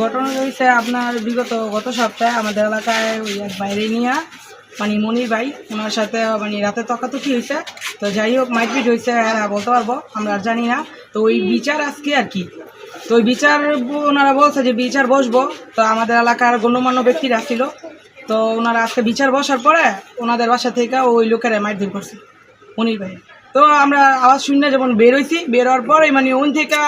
ঘটনা রয়েছে আপনার বিগত গত সপ্তাহে আমাদের এলাকায় ওই এক বাইরে নিয়ে মানে মনির ভাই, ওনার সাথে মানে রাতে তকাতকি হয়েছে। তো যাই হোক মাইটপিট হয়েছে হ্যাঁ বলতে পারব, আমরা জানি না। তো ওই বিচার আজকে আর কি। তো ওই বিচার, ওনারা বলছে যে বিচার বসবো। তো আমাদের এলাকার গণ্যমান্য ব্যক্তিরা ছিল। তো ওনারা আজকে বিচার বসার পরে ওনাদের বাসা থেকে ওই লোকেরা মাইটপিট করছে, মনির ভাই। তো আমরা আওয়াজ শুনে যেমন বের হয়েছি বের হওয়ার পরে মানে ওন থেকে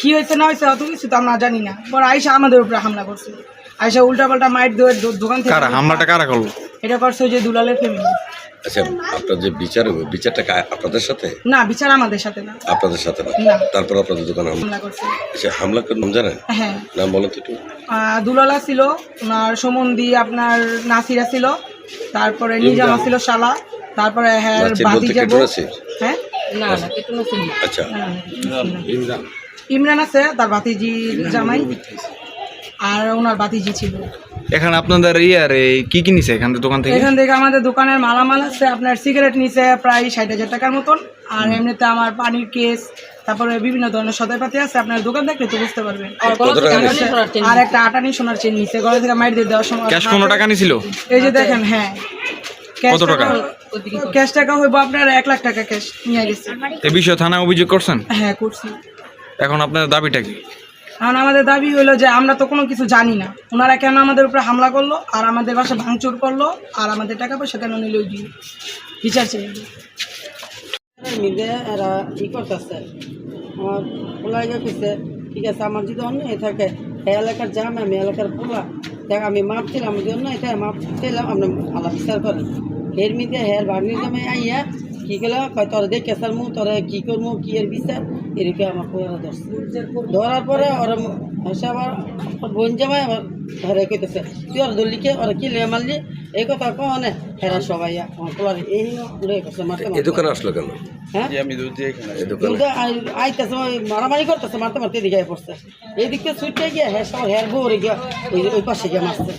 কি হয়েছে না হয়েছে অত কিছু তো আমরা জানি না। পরে আইসা আমাদের উপরে হামলা করছে। আইসা উল্টা পাল্টা মাইট দিয়ে দোকান থেকে হামলাটা কারা করল? এটা করছে ওই যে দুলালের ফ্যামিলি আচ্ছা আপনার যে বিচার বিচারটা আপনাদের সাথে? না বিচার আমাদের সাথে না। আপনাদের সাথে না। তারপর আপনাদের দোকানে হামলা? হামলা করছে। আচ্ছা হামলা করে নাম জানেন? হ্যাঁ। নাম বলেন তো একটু। দুলালা ছিল ওনার সমন্দি আপনার নাসিরা ছিল তারপরে নিজামা ছিল শালা। তারপরে হ্যাঁ? হ্যাঁ? আচ্ছা। ইমরান। আছে তার বাতিজি জামাই। আর ওনার বাতিজি ছিল। এখানে আপনাদের ইয়ার এই কি কি নিছে এখান থেকে দোকান থেকে? এখান থেকে আমাদের দোকানের মালামাল আছে আপনার সিগারেট নিচে প্রায় ষাট হাজার টাকার মতন। আর এমনিতে আমার পানির কেস তারপরে বিভিন্ন ধরনের সদাইপাতি আছে আপনার দোকান দেখলে তো বুঝতে পারবেন। কত টাকা নিয়েছে? আর একটা আটানি সোনার চেন নিচে গলা থেকে মাইর দিয়ে দেওয়ার সময় ক্যাশ কোনো টাকা নিছিল? এই যে দেখেন হ্যাঁ। কত টাকা? ক্যাশ টাকা হইব আপনার এক লাখ টাকা ক্যাশ নিয়ে গেছে। এ বিষয়ে থানায় অভিযোগ করছেন? হ্যাঁ করছি। এখন আপনাদের দাবিটা কি? কারণ আমাদের দাবি হলো যে আমরা তো কোনো কিছু জানি না। ওনারা কেন আমাদের উপরে হামলা করল আর আমাদের বাসা ভাঙচুর করল আর আমাদের টাকা পয়সা কেন নিল ওই দিয়ে বিচার চাই। মিলে এরা ই করতেছে। আমার পোলা কইছে ঠিক আছে আমার যদি অন্য এ থাকে এই এলাকার জাম আমি এলাকার পোলা দেখ, আমি মাপ ছিলাম জন্য এটা মাপ ছিলাম আপনার আলাপ বিচার করেন। হের মিদে হের ভাগ্নি জামাই আইয়া কি গেল? কয় তোর দেখে স্যার মু তোর কি করব কি এর বিচার? এদিকে আমার পোয়ারা ধরছে। ধরার পরে ওরা এসে আবার বোন জামাই আবার ধরে কইতেছে তুই ওর দলিকে ওরা কি লে মারলি? এই কথা কনে হেরা সবাই আমার এই উড়ে করছে মারতে এই দোকানে আসলো কেন? হ্যাঁ? আইতেছে মারামারি করতেছে মারতে মারতে এদিকে পড়ছে। এদিকে ছুটে গিয়ে হ্যাঁ সব হের বউরে গিয়ে ওই পাশে গিয়ে মারছে।